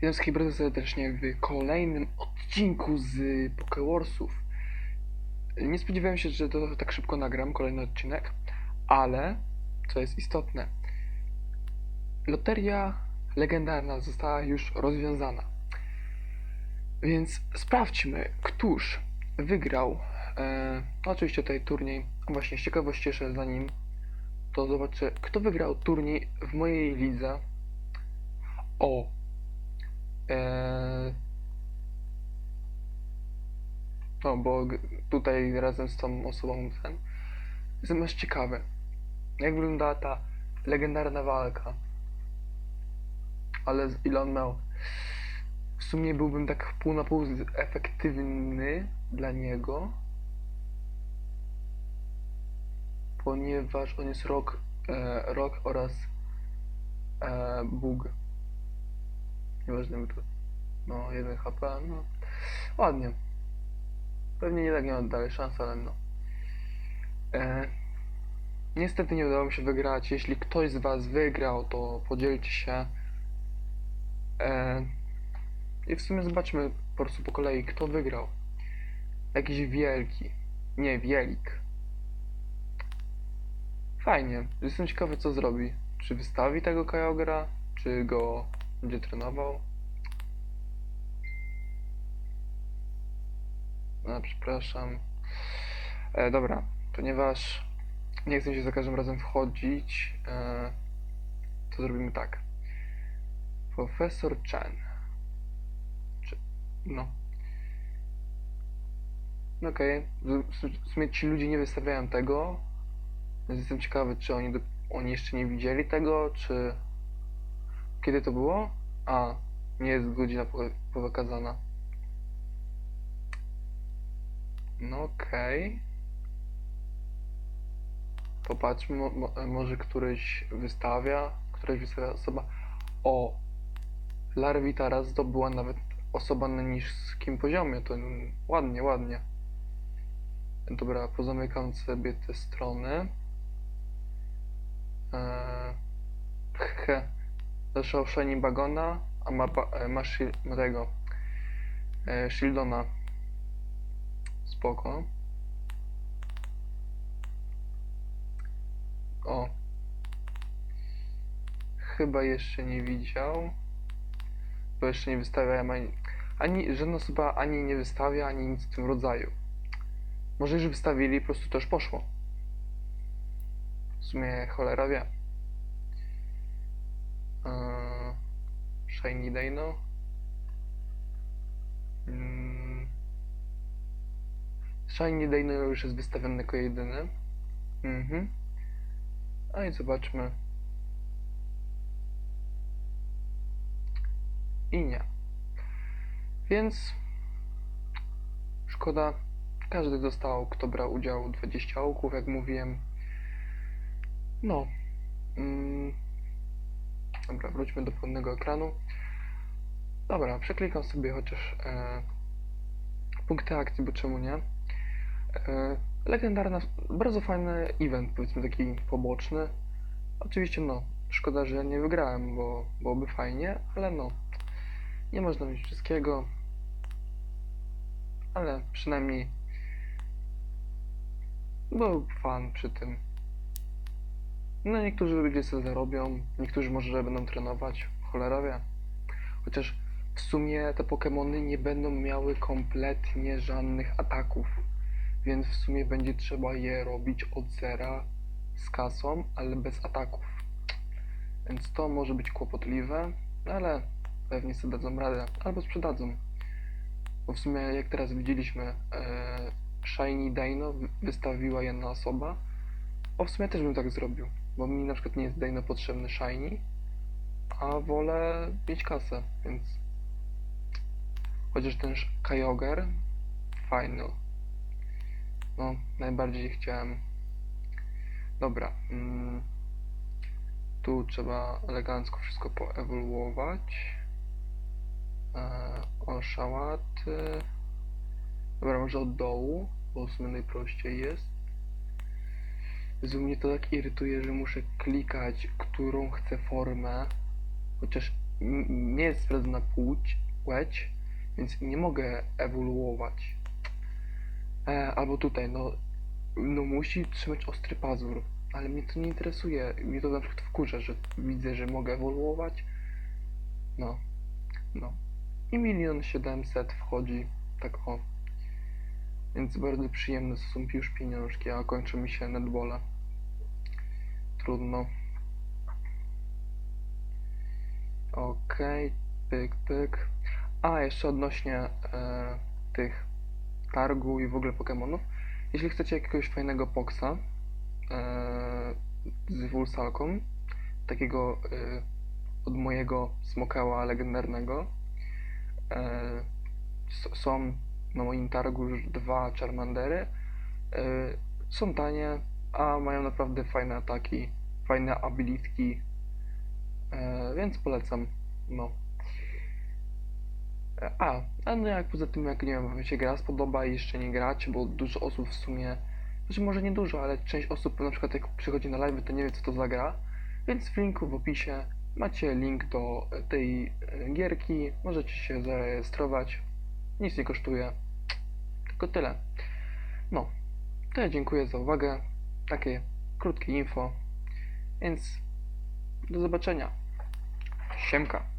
Witam wszystkich bardzo serdecznie w kolejnym odcinku z Pokewarsów. Nie spodziewałem się, że to tak szybko nagram kolejny odcinek, ale co jest istotne, loteria legendarna została już rozwiązana. Więc sprawdźmy, któż wygrał. E, oczywiście tutaj turniej. Właśnie z ciekawości jeszcze zanim to zobaczę, kto wygrał turniej w mojej lidze. O. No, bo tutaj razem z tą osobą ten jestem aż ciekawy, jak wyglądała ta legendarna walka. Ale z- on miał? W sumie byłbym tak pół na pół efektywny dla niego, ponieważ on jest rok, e, rok oraz e. Nieważne to. No, 1 HP, no. Ładnie. Pewnie nie tak nie dalej szans, ale no. E, niestety nie udało mi się wygrać. Jeśli ktoś z Was wygrał, to podzielcie się. E, I w sumie zobaczmy po prostu po kolei, kto wygrał. Jakiś wielki. Nie, wielik. Fajnie. Jestem ciekawy, co zrobi. Czy wystawi tego Kyogera, czy go będzie trenował. No, przepraszam. E, dobra, ponieważ nie chcę się za każdym razem wchodzić, e, to zrobimy tak. Profesor Chen. Czy, no. No Okej, w, w sumie ci ludzie nie wystawiają tego, więc jestem ciekawy, czy oni, oni jeszcze nie widzieli tego, czy... Kiedy to było? A, nie jest godzina powykazana. No okej. Popatrzmy, mo, mo, może któryś wystawia, któryś wystawia osoba. O! Larwitara zdobyła nawet osoba na niskim poziomie, to ładnie, ładnie. Dobra, pozamykam sobie te strony. Eee, he. Zaszał Shiny Bagona, a ma, e, ma, tego e, Shieldona. Spoko. O. Chyba jeszcze nie widział. Bo jeszcze nie wystawiałem ani, ani żadna osoba ani nie wystawia, ani nic w tym rodzaju. Może już wystawili, po prostu już poszło. W sumie cholera wie. Eee, Shiny Dino. Mm. Shiny Dino już jest wystawiony jako jedyny. Mhm. A i zobaczmy. I nie. Więc szkoda. Każdy dostał, kto brał udział 20 ołków, jak mówiłem. No. Mm. Dobra, wróćmy do pełnego ekranu. Dobra, przeklikam sobie chociaż e, punkty akcji, bo czemu nie? E, legendarna, bardzo fajny event, powiedzmy taki poboczny. Oczywiście, no, szkoda, że nie wygrałem, bo byłoby fajnie, ale no, nie można mieć wszystkiego. Ale przynajmniej był fan przy tym. No, niektórzy ludzie sobie zarobią, niektórzy może że będą trenować, cholera wie. Chociaż w sumie te Pokemony nie będą miały kompletnie żadnych ataków, więc w sumie będzie trzeba je robić od zera z kasą, ale bez ataków. Więc to może być kłopotliwe, ale pewnie sobie dadzą radę, albo sprzedadzą. Bo w sumie jak teraz widzieliśmy, e, Shiny Dino wy- wystawiła jedna osoba, o w sumie też bym tak zrobił, bo mi na przykład nie jest Dino potrzebny Shiny, a wolę mieć kasę, więc chociaż ten Kyogre fajny. No, najbardziej chciałem. Dobra. Mm, tu trzeba elegancko wszystko poewoluować. E, oszałaty. Dobra, może od dołu, bo w sumie najprościej jest. Jezu, mnie to tak irytuje, że muszę klikać, którą chcę formę. Chociaż nie jest sprawdzona płeć, płeć, więc nie mogę ewoluować. E, albo tutaj, no, no musi trzymać ostry pazur, ale mnie to nie interesuje. Mnie to na przykład wkurza, że widzę, że mogę ewoluować. No, no. I milion siedemset wchodzi, tak o. Więc bardzo przyjemne są już pieniążki, a kończy mi się netbole. Trudno. Okej, pyk, pyk. A, jeszcze odnośnie e, tych targu i w ogóle Pokemonów. Jeśli chcecie jakiegoś fajnego Poksa e, z Wulsalką, takiego e, od mojego Smokała legendarnego, e, są na moim targu już dwa Charmandery. E, są tanie, a mają naprawdę fajne ataki, fajne abilitki, e, więc polecam. No. E, A, a no jak poza tym, jak nie wiem, wam się gra spodoba i jeszcze nie gracie, bo dużo osób w sumie, znaczy może nie dużo, ale część osób na przykład jak przychodzi na live, to nie wie co to za gra, więc w linku w opisie macie link do tej e, gierki, możecie się zarejestrować, nic nie kosztuje, tylko tyle. No, to ja dziękuję za uwagę, takie krótkie info, więc do zobaczenia. Siemka.